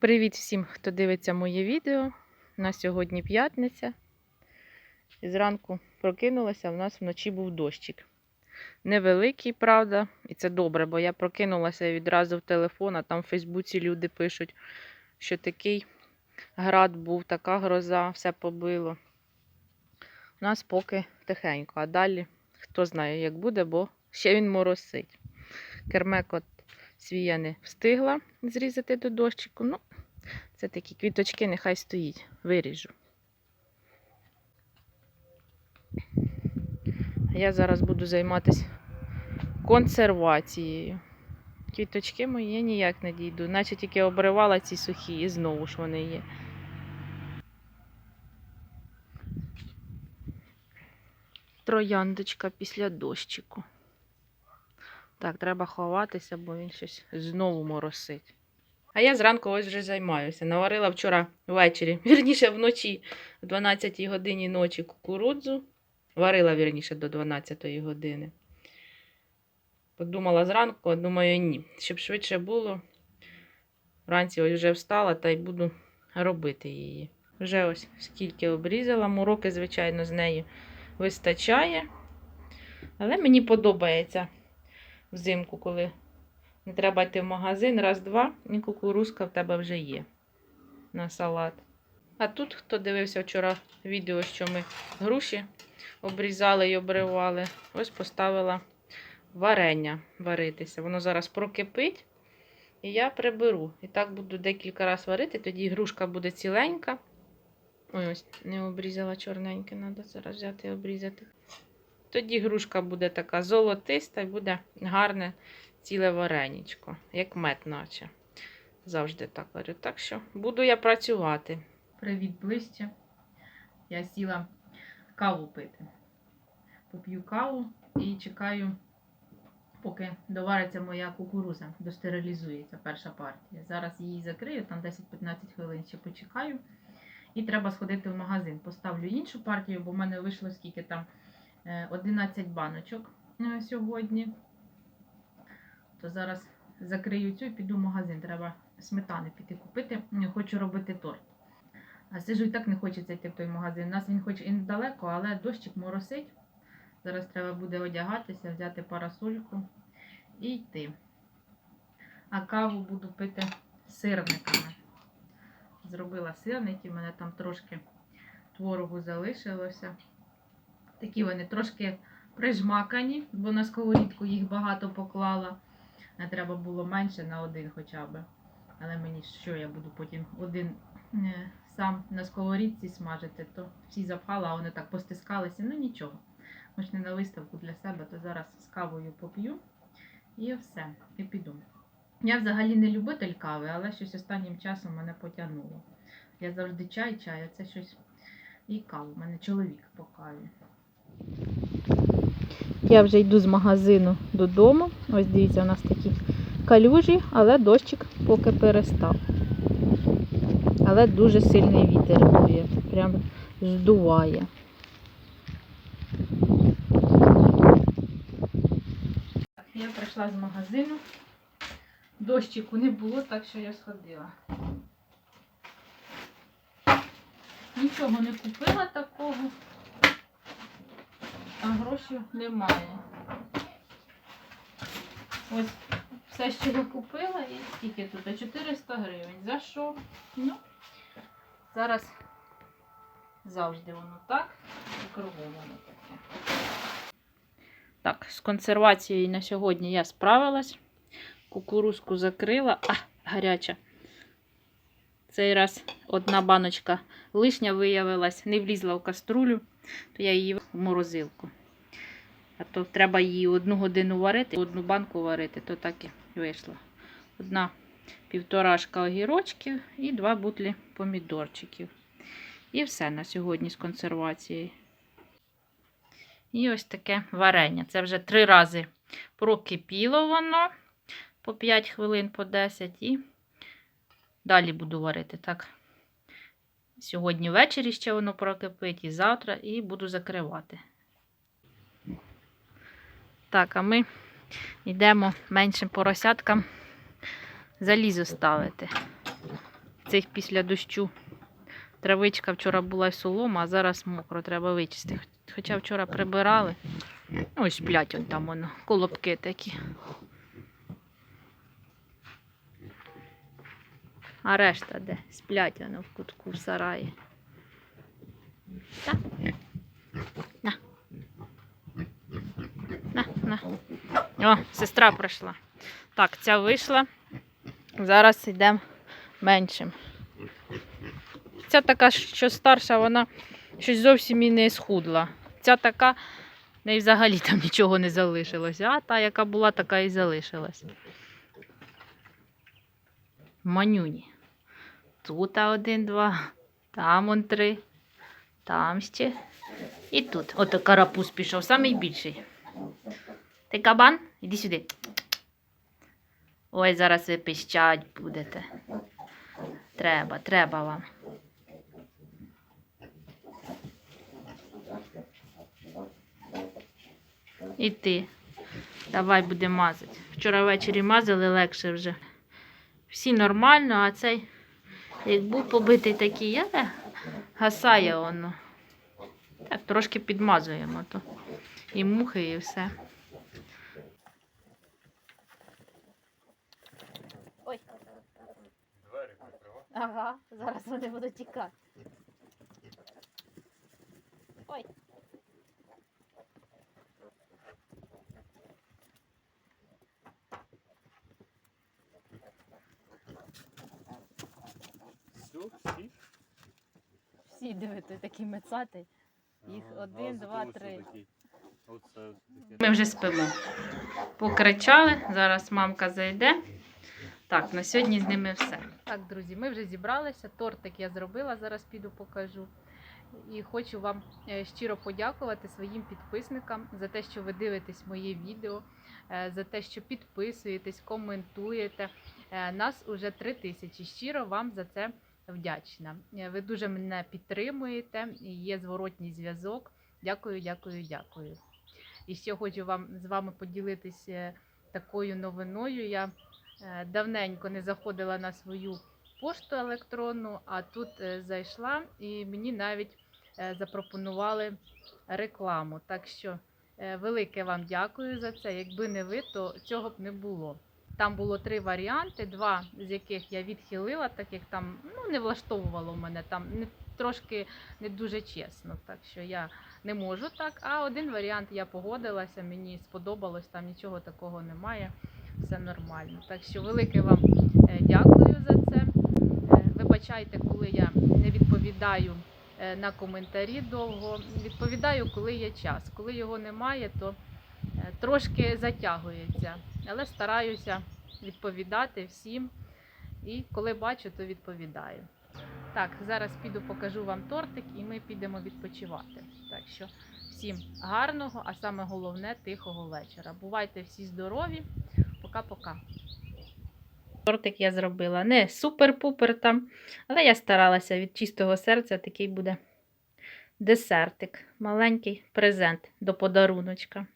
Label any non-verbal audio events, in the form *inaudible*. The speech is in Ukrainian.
Привіт всім, хто дивиться моє відео. На сьогодні п'ятниця. І зранку прокинулася, в нас вночі був дощик. Невеликий, правда, і це добре, бо я прокинулася відразу в телефон, а там в Фейсбуці люди пишуть, що такий град був, така гроза, все побило. У нас поки тихенько, а далі хто знає, як буде, бо ще він моросить. Кермек от свій я не встигла зрізати до дощику. Ну, це такі квіточки, нехай стоїть, виріжу. Я зараз буду займатися консервацією. Квіточки мої ніяк не дійду, наче тільки обривала ці сухі, і знову ж вони є. Трояндочка після дощику. Так, треба ховатися, бо він щось знову моросить. А я зранку ось вже займаюся. Наварила вчора ввечері, *laughs* вірніше вночі, о 12 годині ночі кукурудзу. Варила, вірніше, до 12 години. Подумала зранку, а думаю, ні. Щоб швидше було. Вранці ось вже встала та й буду робити її. Вже ось скільки обрізала. Мороки, звичайно, з неї вистачає. Але мені подобається взимку, коли не треба йти в магазин, раз-два, і кукурузка в тебе вже є на салат. А тут, хто дивився вчора відео, що ми груші обрізали і обривали, ось поставила варення варитися. Воно зараз прокипить, і я приберу. І так буду декілька разів варити, тоді грушка буде ціленька. Ой, ось не обрізала чорненьке, треба зараз взяти і обрізати. Тоді грушка буде така золотиста і буде гарне ціле вареничко, як мед, наче. Завжди так говорю. Так що буду я працювати. Привіт, ближче. Я сіла каву пити. Поп'ю каву і чекаю, поки довариться моя кукуруза, достерилізується перша партія. Зараз її закрию, там 10-15 хвилин ще почекаю. І треба сходити в магазин. Поставлю іншу партію, бо в мене вийшло скільки там. 11 баночок е, сьогодні. То зараз закрию цю і піду в магазин. Треба сметани піти купити. Хочу робити торт. А сижу і так не хочеться йти в той магазин. У нас він хоч і недалеко, але дощик моросить. Зараз треба буде одягатися, взяти парасольку і йти. А каву буду пити сирниками. Зробила сирники, у мене там трошки творогу залишилося. Такі вони трошки прижмакані, бо на сковорідку їх багато поклала. А треба було менше на один хоча б. Але мені що я буду потім один е, сам на сковорідці смажити, то всі запхала, а вони так постискалися. Ну нічого. Може не на виставку для себе, то зараз з кавою поп'ю і все, і піду. Я взагалі не любитель кави, але щось останнім часом мене потягнуло. Я завжди чай, чай, а це щось і каву. У мене чоловік по каві. Я вже йду з магазину додому. Ось дивіться, у нас такі калюжі, але дощик поки перестав. Але дуже сильний вітер дує, прям здуває. Я прийшла з магазину. Дощику не було, так що я сходила. Нічого не купила такого а грошей немає. Ось все, що я купила, і скільки тут? 400 гривень. За що? Ну, зараз завжди воно так, і кругом воно таке. Так, з консервацією на сьогодні я справилась. Кукурузку закрила, а, гаряча. Цей раз одна баночка лишня виявилась, не влізла в каструлю, то я її в морозилку. А то треба її одну годину варити, одну банку варити, то так і вийшло. Одна півторашка огірочків і два бутлі помідорчиків. І все на сьогодні з консервацією. І ось таке варення. Це вже три рази прокипіло воно по 5 хвилин, по 10 і далі буду варити. так. Сьогодні ввечері ще воно прокипить і завтра, і буду закривати. Так, а ми йдемо меншим поросяткам залізо ставити. цих після дощу. Травичка вчора була солома, а зараз мокро, треба вичистити. Хоча вчора прибирали. Ось сплять он там воно, колобки такі. А решта де? Сплять воно в кутку в сараї. Так. На. О, сестра прийшла. Так, ця вийшла. Зараз йдемо меншим. Ця така, що старша, вона щось зовсім і не схудла. Ця така, в неї взагалі там нічого не залишилося. А та, яка була, така і залишилась. Манюні. Тут один, два, там он три, там ще. І тут. Ото карапуз пішов, самий більший. Ти кабан? Іди сюди. Ой, зараз ви пищать будете. Треба, треба вам. І ти. Давай будемо мазати. Вчора ввечері мазали легше вже. Всі нормально, а цей, як був побитий такий, я гасає воно. Так, трошки підмазуємо то. І мухи, і все. Зараз вони будуть тікати. Ой. Все, всі? Всі диви, той такий мецатий. Їх Ага, один, а два, зато ось три. такий. Оце ось таке. Ми вже спимо. Покричали, зараз мамка зайде. Так, на сьогодні з ними все. Так, друзі, ми вже зібралися. Тортик я зробила, зараз піду покажу. І хочу вам е, щиро подякувати своїм підписникам за те, що ви дивитесь моє відео, е, за те, що підписуєтесь, коментуєте. Е, Нас уже три тисячі. Щиро вам за це вдячна. Ви дуже мене підтримуєте, є зворотній зв'язок. Дякую, дякую, дякую. І ще хочу вам з вами поділитися такою новиною. Я давненько не заходила на свою пошту електронну, а тут е, зайшла і мені навіть е, запропонували рекламу. Так що е, велике вам дякую за це. Якби не ви, то цього б не було. Там було три варіанти, два з яких я відхилила, так як там ну, не влаштовувало мене там не трошки не дуже чесно. Так що я не можу так. А один варіант я погодилася, мені сподобалось, там нічого такого немає, все нормально. Так що велике вам е, дякую за це. Е, Вибачайте, коли я не відповідаю е, на коментарі довго. Відповідаю, коли є час. Коли його немає, то трошки затягується. Але стараюся відповідати всім. І коли бачу, то відповідаю. Так, зараз піду покажу вам тортик і ми підемо відпочивати. Так що всім гарного, а саме головне тихого вечора. Бувайте всі здорові. Пока-пока. Тортик я зробила не супер-пупер там, але я старалася від чистого серця такий буде десертик. Маленький презент до подаруночка.